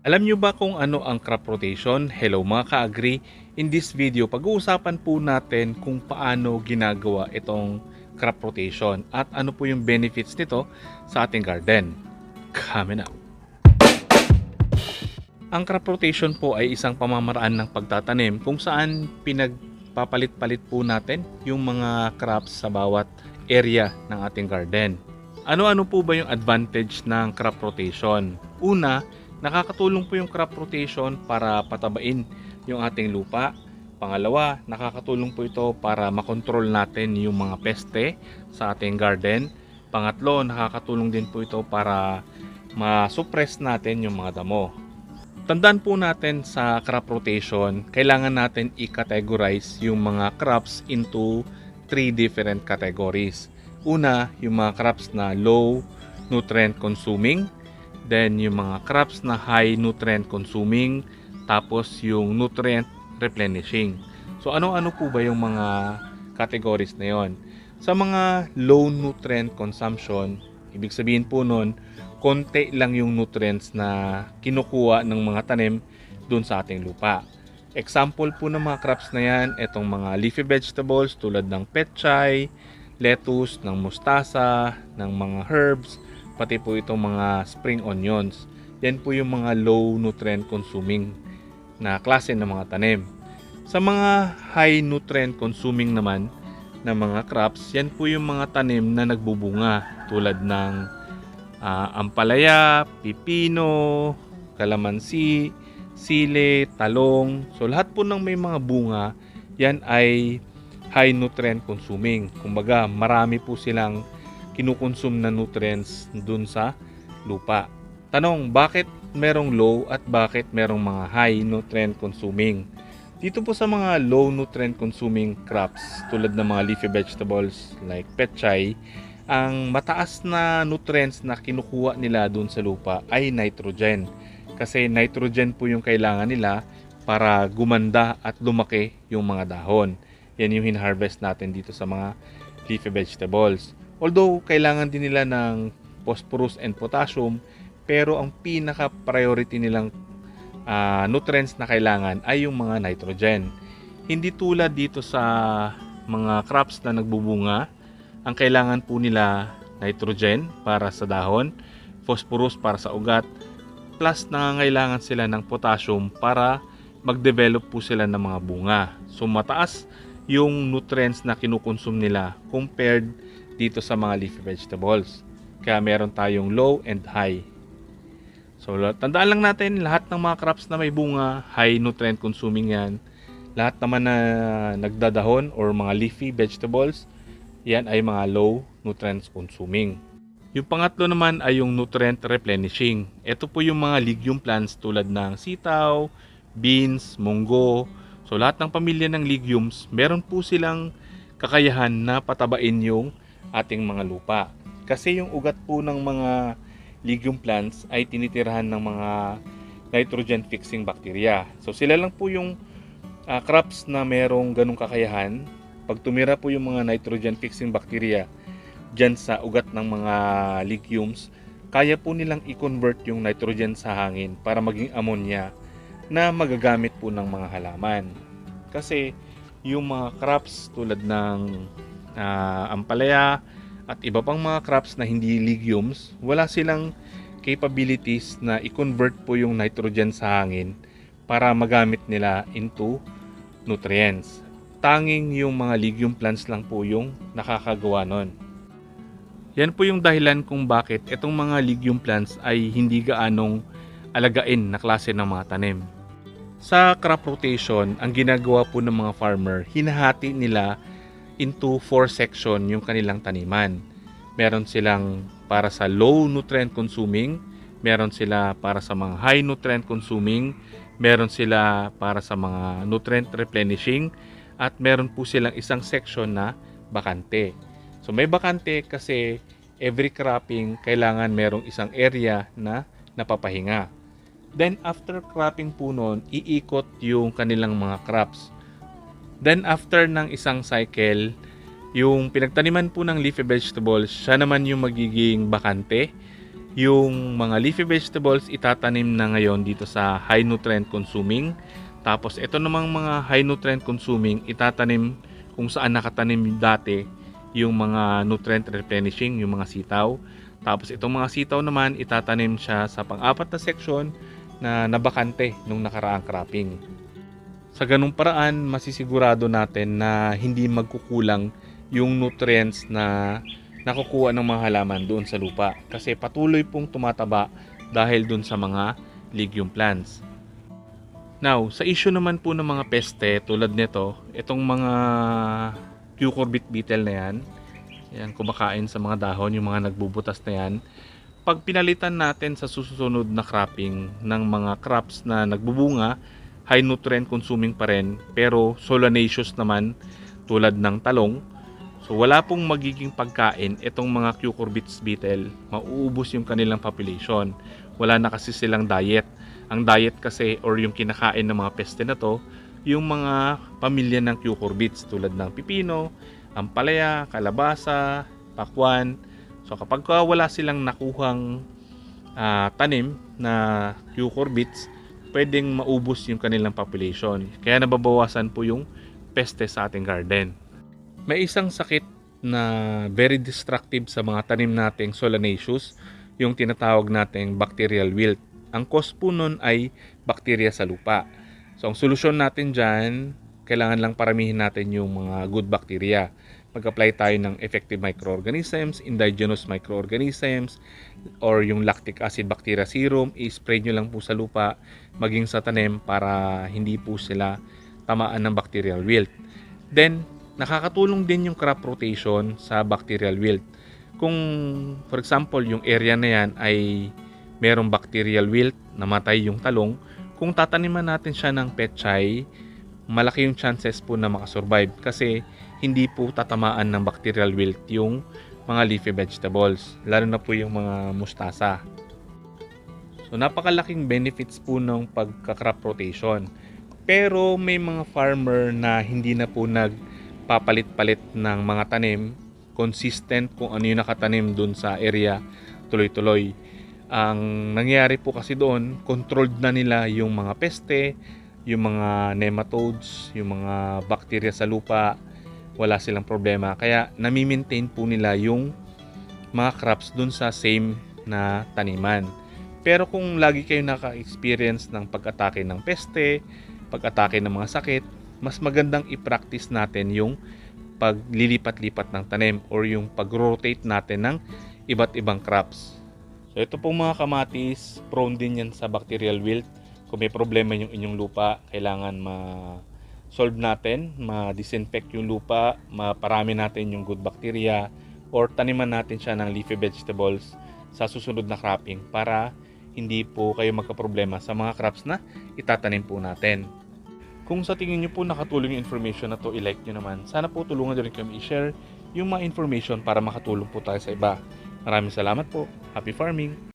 Alam nyo ba kung ano ang crop rotation? Hello mga ka-agri. In this video, pag-uusapan po natin kung paano ginagawa itong crop rotation at ano po yung benefits nito sa ating garden. Coming up. Ang crop rotation po ay isang pamamaraan ng pagtatanim kung saan pinagpapalit-palit po natin yung mga crops sa bawat area ng ating garden. Ano-ano po ba yung advantage ng crop rotation? Una, nakakatulong po yung crop rotation para patabain yung ating lupa. Pangalawa, nakakatulong po ito para makontrol natin yung mga peste sa ating garden. Pangatlo, nakakatulong din po ito para ma-suppress natin yung mga damo. Tandaan po natin sa crop rotation, kailangan natin i-categorize yung mga crops into three different categories. Una, yung mga crops na low nutrient consuming, then yung mga crops na high nutrient consuming, tapos yung nutrient replenishing. So ano-ano po ba yung mga categories na yon? Sa mga low nutrient consumption, ibig sabihin po nun, konti lang yung nutrients na kinukuha ng mga tanim dun sa ating lupa. Example po ng mga crops na yan, itong mga leafy vegetables tulad ng petchay, lettuce, ng mustasa, ng mga herbs, pati po itong mga spring onions. Yan po yung mga low nutrient consuming na klase ng mga tanim. Sa mga high nutrient consuming naman na mga crops, yan po yung mga tanim na nagbubunga tulad ng ah, ampalaya, pipino, kalamansi, sili, talong. So lahat po ng may mga bunga, yan ay high nutrient consuming. Kumbaga, marami po silang kinukonsume na nutrients dun sa lupa. Tanong, bakit merong low at bakit merong mga high nutrient consuming? Dito po sa mga low nutrient consuming crops tulad ng mga leafy vegetables like petchay, ang mataas na nutrients na kinukuha nila dun sa lupa ay nitrogen. Kasi nitrogen po yung kailangan nila para gumanda at lumaki yung mga dahon. Yan yung hinharvest natin dito sa mga leafy vegetables. Although kailangan din nila ng phosphorus and potassium, pero ang pinaka-priority nilang ah, nutrients na kailangan ay yung mga nitrogen. Hindi tulad dito sa mga crops na nagbubunga, ang kailangan po nila nitrogen para sa dahon, phosphorus para sa ugat, plus nangangailangan sila ng potassium para mag-develop po sila ng mga bunga. So mataas yung nutrients na kinukonsume nila compared dito sa mga leafy vegetables. Kaya meron tayong low and high. So tandaan lang natin lahat ng mga crops na may bunga, high nutrient consuming yan. Lahat naman na nagdadahon or mga leafy vegetables, yan ay mga low nutrients consuming. Yung pangatlo naman ay yung nutrient replenishing. Ito po yung mga legume plants tulad ng sitaw, beans, munggo. So lahat ng pamilya ng legumes, meron po silang kakayahan na patabain yung ating mga lupa. Kasi yung ugat po ng mga legume plants ay tinitirahan ng mga nitrogen fixing bacteria. So sila lang po yung ah, crops na merong ganong kakayahan. Pag tumira po yung mga nitrogen fixing bacteria dyan sa ugat ng mga legumes, kaya po nilang i-convert yung nitrogen sa hangin para maging ammonia na magagamit po ng mga halaman. Kasi yung mga crops tulad ng ah, ampalaya at iba pang mga crops na hindi legumes, wala silang capabilities na i-convert po yung nitrogen sa hangin para magamit nila into nutrients. Tanging yung mga legume plants lang po yung nakakagawa nun. Yan po yung dahilan kung bakit itong mga legume plants ay hindi gaanong alagain na klase ng mga tanim. Sa crop rotation, ang ginagawa po ng mga farmer, hinahati nila into four section yung kanilang taniman. Meron silang para sa low nutrient consuming, meron sila para sa mga high nutrient consuming, meron sila para sa mga nutrient replenishing, at meron po silang isang section na bakante. So may bakante kasi every cropping kailangan merong isang area na napapahinga. Then after cropping po nun, iikot yung kanilang mga crops. Then after ng isang cycle, yung pinagtaniman po ng leafy vegetables, siya naman yung magiging bakante. yung mga leafy vegetables itatanim na ngayon dito sa high nutrient consuming. Tapos ito namang mga high nutrient consuming itatanim kung saan nakatanim dati yung mga nutrient replenishing, yung mga sitaw. Tapos itong mga sitaw naman itatanim siya sa pang-apat na section na nabakante nung nakaraang cropping. Sa ganung paraan, masisigurado natin na hindi magkukulang yung nutrients na nakukuha ng mga halaman doon sa lupa kasi patuloy pong tumataba dahil doon sa mga legume plants. Now, sa issue naman po ng mga peste tulad nito, itong mga cucurbit beetle na yan, yan kumakain sa mga dahon, yung mga nagbubutas na yan, pag pinalitan natin sa susunod na cropping ng mga crops na nagbubunga, high nutrient consuming pa rin, pero solanaceous naman tulad ng talong, So wala pong magiging pagkain itong mga cucurbits beetle, mauubos yung kanilang population. Wala na kasi silang diet. Ang diet kasi or yung kinakain ng mga peste na to, yung mga pamilya ng cucurbits tulad ng pipino, ampalaya, kalabasa, pakwan. So kapag ka wala silang nakuhang ah, tanim na cucurbits, pwedeng maubos yung kanilang population. Kaya nababawasan po yung peste sa ating garden. May isang sakit na very destructive sa mga tanim nating solanaceous, yung tinatawag nating bacterial wilt. Ang cause po nun ay bacteria sa lupa. So ang solusyon natin dyan, kailangan lang paramihin natin yung mga good bacteria. Mag-apply tayo ng effective microorganisms, indigenous microorganisms, or yung lactic acid bacteria serum, i-spray nyo lang po sa lupa, maging sa tanim para hindi po sila tamaan ng bacterial wilt. Then, nakakatulong din yung crop rotation sa bacterial wilt. Kung for example yung area na yan ay merong bacterial wilt, namatay yung talong, kung tataniman natin siya ng petchay, malaki yung chances po na makasurvive kasi hindi po tatamaan ng bacterial wilt yung mga leafy vegetables, lalo na po yung mga mustasa. So napakalaking benefits po ng pagka-crop rotation. Pero may mga farmer na hindi na po nagpapalit-palit ng mga tanim, consistent kung ano yung nakatanim dun sa area, tuloy-tuloy. Ang nangyayari po kasi doon, controlled na nila yung mga peste, yung mga nematodes, yung mga bacteria sa lupa, wala silang problema. Kaya nami-maintain po nila yung mga crops dun sa same na taniman. Pero kung lagi kayo naka-experience ng pag-atake ng peste, pag-atake ng mga sakit, mas magandang i-practice natin yung paglilipat-lipat ng tanim or yung pag-rotate natin ng iba't ibang crops. So ito pong mga kamatis, prone din yan sa bacterial wilt. Kung may problema yung inyong lupa, kailangan ma-solve natin, ma-disinfect yung lupa, maparami natin yung good bacteria, or taniman natin siya ng leafy vegetables sa susunod na cropping para hindi po kayo magka-problema sa mga crops na itatanim po natin. Kung sa tingin nyo po nakatulong yung information na to, i-like nyo naman. Sana po tulungan nyo rin kami i-share yung mga information para makatulong po tayo sa iba. Maraming salamat po. Happy farming!